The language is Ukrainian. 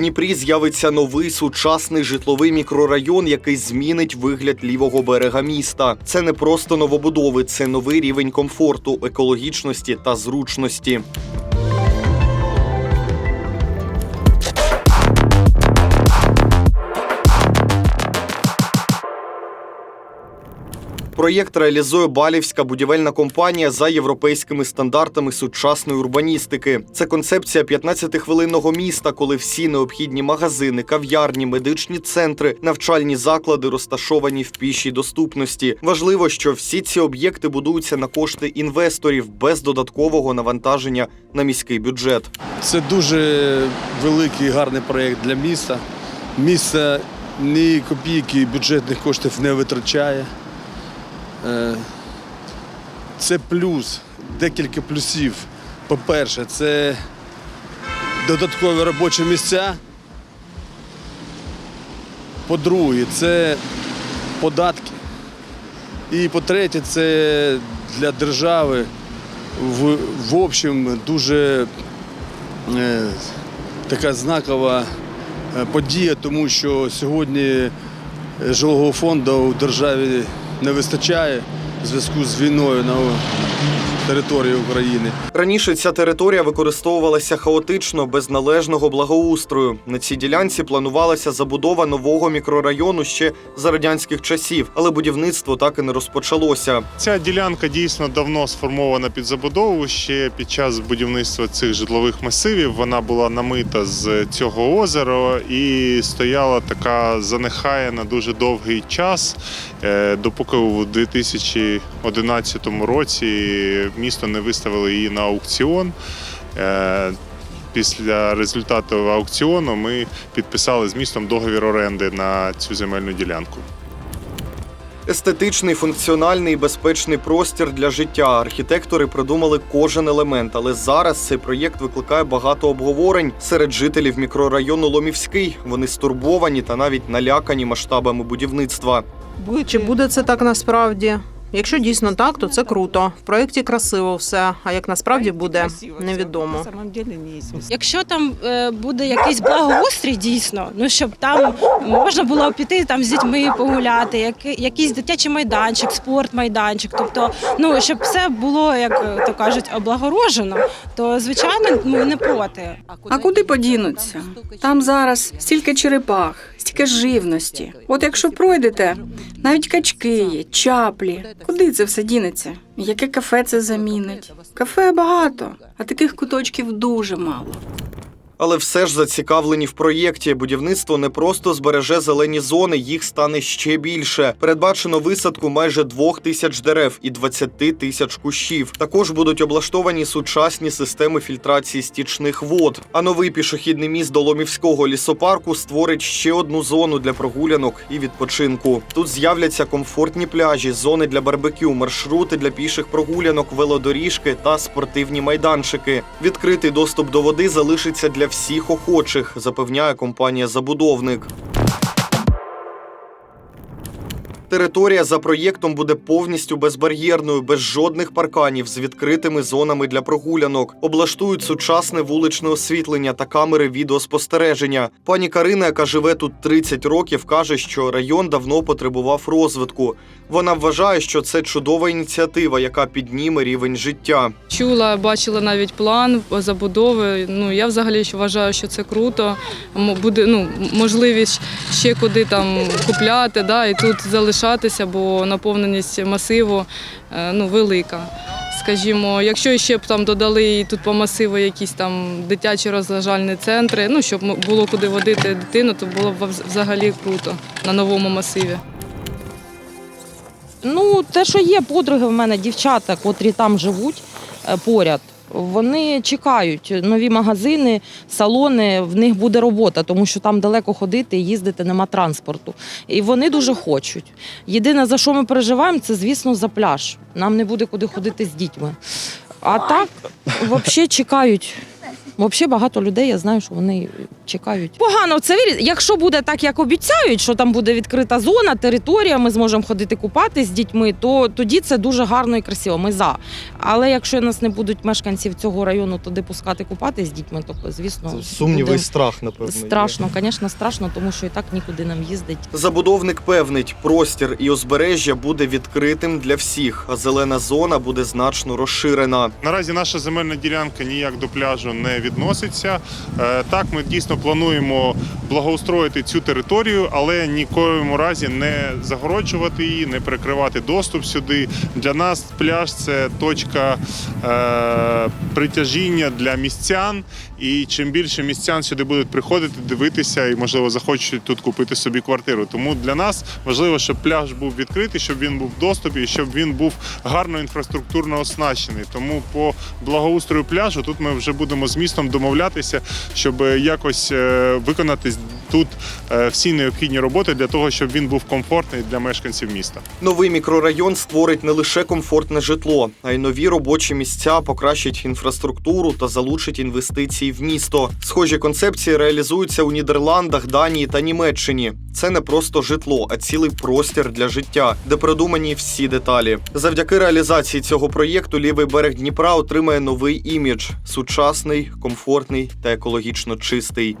Дніпрі з'явиться новий сучасний житловий мікрорайон, який змінить вигляд лівого берега міста. Це не просто новобудови, це новий рівень комфорту, екологічності та зручності. Проєкт реалізує Балівська будівельна компанія за європейськими стандартами сучасної урбаністики. Це концепція 15-хвилинного міста, коли всі необхідні магазини, кав'ярні, медичні центри, навчальні заклади розташовані в пішій доступності. Важливо, що всі ці об'єкти будуються на кошти інвесторів без додаткового навантаження на міський бюджет. Це дуже великий гарний проєкт для міста. Місто ні копійки бюджетних коштів не витрачає. Е, Це плюс, декілька плюсів. По-перше, це додаткові робочі місця. По-друге, це податки. І по-третє, це для держави в, в общем дуже е, така знакова е, подія, тому що сьогодні е, жилого фонду у державі не вистачає в зв'язку з війною на території України. Раніше ця територія використовувалася хаотично, без належного благоустрою. На цій ділянці планувалася забудова нового мікрорайону ще за радянських часів, але будівництво так і не розпочалося. Ця ділянка дійсно давно сформована під забудову. Ще під час будівництва цих житлових масивів вона була намита з цього озера і стояла така занехаяна дуже довгий час, е, допоки у 2011 році місто не виставило її на аукціон. Е, Після результату аукціону ми підписали з містом договір оренди на цю земельну ділянку. Естетичний, функціональний і безпечний простір для життя. Архітектори продумали кожен елемент, але зараз цей проєкт викликає багато обговорень серед жителів мікрорайону Ломівський. Вони стурбовані та навіть налякані масштабами будівництва. Чи буде це так насправді? Якщо дійсно так, то це круто. В проєкті красиво все. А як насправді буде, невідомо. Якщо там е, буде якийсь благоустрій, дійсно, ну щоб там можна було піти там з дітьми погуляти, як, якийсь дитячий майданчик, спортмайданчик, тобто, ну щоб все було, як е, то кажуть, облагорожено, то звичайно ми не проти. А куди подінуться? Там зараз стільки черепах, стільки живності. От якщо пройдете, навіть качки є, чаплі. Куди це все дінеться? Яке кафе це замінить? Кафе багато, а таких куточків дуже мало. Але все ж зацікавлені в проєкті. Будівництво не просто збереже зелені зони, їх стане ще більше. Передбачено висадку майже двох тисяч дерев і 20 тисяч кущів. Також будуть облаштовані сучасні системи фільтрації стічних вод. А новий пішохідний міст до Ломівського лісопарку створить ще одну зону для прогулянок і відпочинку. Тут з'являться комфортні пляжі, зони для барбекю, маршрути для піших прогулянок, велодоріжки та спортивні майданчики. Відкритий доступ до води залишиться для всіх охочих, запевняє компанія Забудовник. Територія за проєктом буде повністю безбар'єрною, без жодних парканів з відкритими зонами для прогулянок. Облаштують сучасне вуличне освітлення та камери відеоспостереження. Пані Карина, яка живе тут 30 років, каже, що район давно потребував розвитку. Вона вважає, що це чудова ініціатива, яка підніме рівень життя. Чула, бачила навіть план забудови. Ну я взагалі вважаю, що це круто. Буде ну можливість ще куди там купляти, да, і тут залишатися, бо наповненість масиву е, ну велика. Скажімо, якщо ще б там додали тут по масиву якісь там дитячі розважальні центри, ну щоб було куди водити дитину, то було б взагалі круто на новому масиві. Ну, те, що є подруги в мене, дівчата, котрі там живуть е, поряд. Вони чекають нові магазини, салони, в них буде робота, тому що там далеко ходити і їздити нема транспорту. І вони дуже хочуть. Єдине, за що ми переживаємо, це, звісно, за пляж. Нам не буде куди ходити з дітьми. А так, взагалі чекають. Взагалі багато людей, я знаю, що вони чекають. Погано це вірить. Якщо буде так, як обіцяють, що там буде відкрита зона, територія, ми зможемо ходити купати з дітьми, то тоді це дуже гарно і красиво. Ми за. Але якщо нас не будуть мешканців цього району туди пускати купати з дітьми, то звісно Сумніви буде і страх, напевно. страшно. Звісно, страшно, тому що і так нікуди нам їздить. Забудовник певнить, простір і узбережжя буде відкритим для всіх, а зелена зона буде значно розширена. Наразі наша земельна ділянка ніяк до пляжу не відноситься. Е, Так, ми дійсно плануємо благоустроїти цю територію, але нікоєму разі не загороджувати її, не перекривати доступ сюди. Для нас пляж це точка е, притяжіння для містян. І чим більше містян сюди будуть приходити, дивитися і, можливо, захочуть тут купити собі квартиру. Тому для нас важливо, щоб пляж був відкритий, щоб він був в доступі щоб він був гарно інфраструктурно оснащений. Тому по благоустрою пляжу тут ми вже будемо з містом домовлятися, щоб якось е, виконати тут е, всі необхідні роботи для того, щоб він був комфортний для мешканців міста. Новий мікрорайон створить не лише комфортне житло, а й нові робочі місця, покращить інфраструктуру та залучить інвестиції в місто. Схожі концепції реалізуються у Нідерландах, Данії та Німеччині. Це не просто житло, а цілий простір для життя, де продумані всі деталі. Завдяки реалізації цього проєкту лівий берег Дніпра отримає новий імідж: сучасний, комфортний та екологічно чистий.